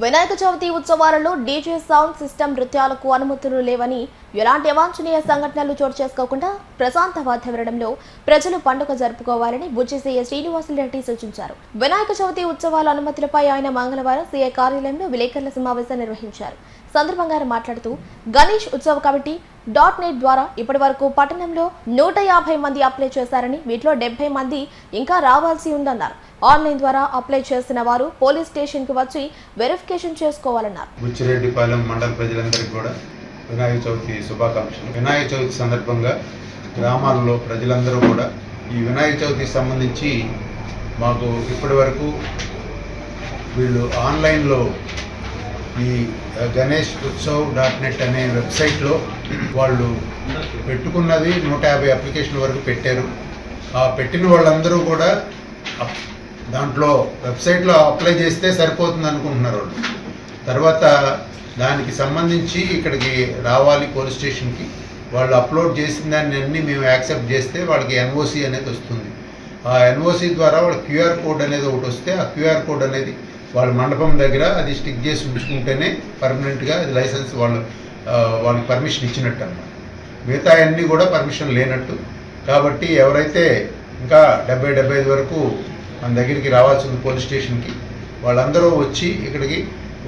వినాయక చవితి ఉత్సవాలలో DJ sound system నృత్యాలకు అనుమతులు లేవని ఎలాంటి అవాంఛనీయ సంఘటనలు చోటు చేసుకోకుండా ప్రశాంత వాతావరణంలో ప్రజలు పండుగ జరుపుకోవాలని బుజ్జి సీఏ శ్రీనివాసులరెడ్డి సూచించారు. వినాయక చవితి ఉత్సవాల అనుమతులపై ఆయన మంగళవారం సీఏ కార్యాలయంలో విలేకరుల సమావేశం నిర్వహించారు. సందర్భంగా మాట్లాడుతూ గణేష్ ఉత్సవ కమిటీ డాట్ నెట్ ద్వారా ఇప్పటి వరకు పట్టణంలో నూట యాభై మంది అప్లై చేశారని వీటిలో డెబ్బై మంది ఇంకా రావాల్సి ఉందన్నారు. ఆన్లైన్ ద్వారా అప్లై చేసిన వారు పోలీస్ స్టేషన్ స్టేషన్కి వచ్చి వెరిఫికేషన్ చేసుకోవాలన్నారు. బుచ్చిరెడ్డిపాలెం మండల ప్రజలందరికీ కూడా వినాయక చవితి శుభాకాంక్షలు. వినాయక చవితి సందర్భంగా గ్రామాల్లో ప్రజలందరూ కూడా ఈ వినాయక చవితికి సంబంధించి మాకు ఇప్పటి వరకు వీళ్ళు ఆన్లైన్లో ఈ గణేష్ ఉత్సవ్ డాట్ నెట్ అనే వెబ్సైట్లో వాళ్ళు పెట్టుకున్నది నూట యాభై అప్లికేషన్ వరకు పెట్టారు. ఆ పెట్టిన వాళ్ళందరూ కూడా దాంట్లో వెబ్సైట్లో అప్లై చేస్తే సరిపోతుంది అనుకుంటున్నారు వాళ్ళు. తర్వాత దానికి సంబంధించి ఇక్కడికి రావాలి పోలీస్ స్టేషన్కి. వాళ్ళు అప్లోడ్ చేసిన దాన్ని అన్ని మేము యాక్సెప్ట్ చేస్తే వాళ్ళకి ఎన్ఓసి అనేది వస్తుంది. ఆ ఎన్ఓసి ద్వారా వాళ్ళ క్యూఆర్ కోడ్ అనేది ఒకటి వస్తే ఆ క్యూఆర్ కోడ్ అనేది వాళ్ళ మండపం దగ్గర అది స్టిక్ చేసి ఉంచుకుంటేనే పర్మనెంట్గా అది లైసెన్స్ వాళ్ళు వాళ్ళకి పర్మిషన్ ఇచ్చినట్టు అన్నమాట మిగతా అన్నీ కూడా పర్మిషన్ లేనట్టు. కాబట్టి ఎవరైతే ఇంకా డెబ్బై డెబ్బై ఐదు వరకు మన దగ్గరికి రావాల్సి ఉంది పోలీస్ స్టేషన్కి వాళ్ళందరూ వచ్చి ఇక్కడికి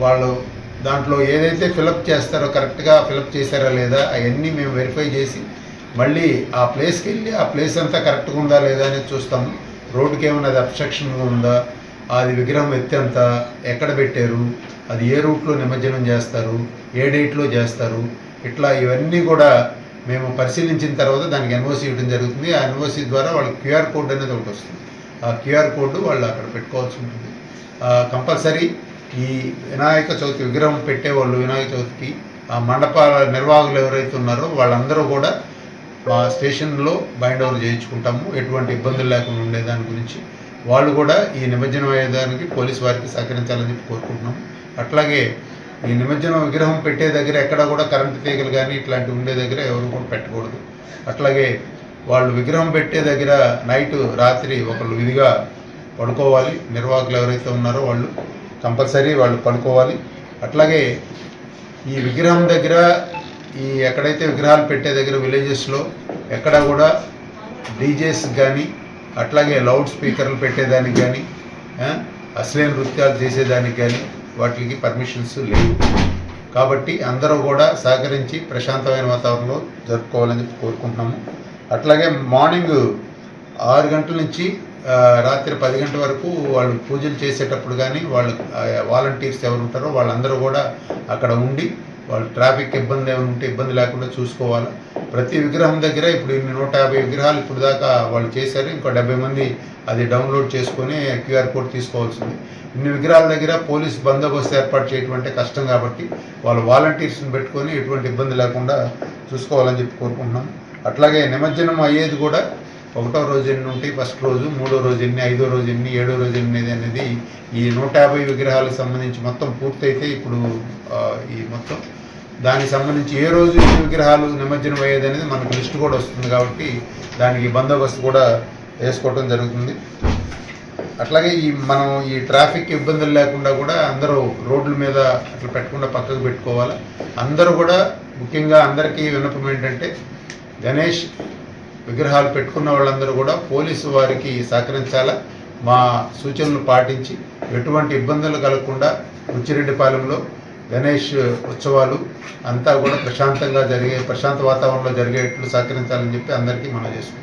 వాళ్ళు దాంట్లో ఏదైతే ఫిలప్ చేస్తారో కరెక్ట్గా ఫిలప్ చేశారా లేదా అవన్నీ మేము వెరిఫై చేసి మళ్ళీ ఆ ప్లేస్కి వెళ్ళి ఆ ప్లేస్ అంతా కరెక్ట్గా ఉందా లేదా అనేది చూస్తాము. రోడ్డుకి ఏమైనా అది అబ్స్ట్రక్షన్గా ఉందా అది విగ్రహం ఎత్తేంత ఎక్కడ పెట్టారు? అది ఏ రూట్లో నిమజ్జనం చేస్తారు? ఏ డేట్లో చేస్తారు? ఇట్లా ఇవన్నీ కూడా మేము పరిశీలించిన తర్వాత దానికి ఎన్ఓసి ఇవ్వడం జరుగుతుంది. ఆ ఎన్ఓసి ద్వారా వాళ్ళకి క్యూఆర్ కోడ్ అనేది ఒకటి వస్తుంది. ఆ క్యూఆర్ కోడ్ వాళ్ళు అక్కడ పెట్టుకోవాల్సి ఉంటుంది. కంపల్సరీ ఈ వినాయక చవితి విగ్రహం పెట్టేవాళ్ళు వినాయక చవితికి ఆ మండపాల నిర్వాహకులు ఎవరైతే ఉన్నారో వాళ్ళందరూ కూడా మా స్టేషన్లో బైండ్ ఓవర్ చేయించుకుంటాము. ఎటువంటి ఇబ్బందులు లేకుండా ఉండే దాని గురించి. వాళ్ళు కూడా ఈ నిమజ్జనం అయ్యేదానికి పోలీస్ వారికి సహకరించాలని చెప్పి అట్లాగే ఈ నిమజ్జనం విగ్రహం పెట్టే దగ్గర ఎక్కడ కూడా కరెంటు తీగలు కానీ ఇట్లాంటివి ఉండే దగ్గర ఎవరు కూడా పెట్టకూడదు. అట్లాగే వాళ్ళు విగ్రహం పెట్టే దగ్గర నైట్ రాత్రి ఒకళ్ళు విధిగా పడుకోవాలి. నిర్వాహకులు ఎవరైతే ఉన్నారో వాళ్ళు కంపల్సరీ వాళ్ళు పడుకోవాలి. అట్లాగే ఈ విగ్రహం దగ్గర ఈ ఎక్కడైతే విగ్రహాలు పెట్టే దగ్గర విలేజెస్లో ఎక్కడ కూడా డీజేస్ కానీ అట్లాగే లౌడ్ స్పీకర్లు పెట్టేదానికి కానీ అశ్లీల నృత్యాలు చేసేదానికి కానీ వాటికి పర్మిషన్స్ లేవు. కాబట్టి అందరూ కూడా సహకరించి ప్రశాంతమైన వాతావరణంలో జరుపుకోవాలని చెప్పి కోరుకుంటున్నాము. అట్లాగే మార్నింగ్ ఆరు గంటల నుంచి రాత్రి పది గంటల వరకు వాళ్ళు పూజలు చేసేటప్పుడు కానీ వాళ్ళు వాలంటీర్స్ ఎవరు ఉంటారో వాళ్ళందరూ కూడా అక్కడ ఉండి వాళ్ళు ట్రాఫిక్ ఇబ్బంది ఏమైనా ఉంటే ఇబ్బంది లేకుండా చూసుకోవాలి. ప్రతి విగ్రహం దగ్గర ఇప్పుడు ఇన్ని నూట యాభై విగ్రహాలు ఇప్పుడు దాకా వాళ్ళు చేశారు. ఇంకో డెబ్బై మంది అది డౌన్లోడ్ చేసుకొని క్యూఆర్ కోడ్ తీసుకోవాల్సింది. ఇన్ని విగ్రహాల దగ్గర పోలీస్ బందోబస్తు ఏర్పాటు చేయడం అంటే కష్టం కాబట్టి వాళ్ళు వాలంటీర్స్ని పెట్టుకొని ఎటువంటి ఇబ్బంది లేకుండా చూసుకోవాలని చెప్పి కోరుకుంటున్నాం. అట్లాగే నిమజ్జనం అయ్యేది కూడా ఒకటో రోజు ఎన్ని ఉంటాయి? ఫస్ట్ రోజు మూడో రోజు ఎన్ని ఐదో రోజు ఎన్ని ఏడో రోజు ఎన్ని అనేది ఈ నూట యాభై విగ్రహాలకు సంబంధించి మొత్తం పూర్తయితే ఇప్పుడు ఈ మొత్తం దానికి సంబంధించి ఏ రోజు ఎన్ని విగ్రహాలు నిమజ్జనం అయ్యేది అనేది మనకు లిస్ట్ కూడా వస్తుంది కాబట్టి దానికి బందోబస్తు కూడా వేసుకోవడం జరుగుతుంది. అట్లాగే ఈ మనం ఈ ట్రాఫిక్ ఇబ్బందులు లేకుండా కూడా అందరూ రోడ్ల మీద అట్లా పెట్టకుండా పక్కకు పెట్టుకోవాలి. అందరూ కూడా ముఖ్యంగా అందరికీ విన్నపం ఏంటంటే గణేష్ విగ్రహాలు పెట్టుకున్న వాళ్ళందరూ కూడా పోలీసు వారికి సహకరించాలా? మా సూచనలు పాటించి ఎటువంటి ఇబ్బందులు కలగకుండా ఉచ్చిరెడ్డిపాలెంలో గణేష్ ఉత్సవాలు అంతా కూడా ప్రశాంతంగా జరిగే ప్రశాంత వాతావరణంలో జరిగేట్లు సహకరించాలని చెప్పి అందరికీ మనం చేసుకుంటాం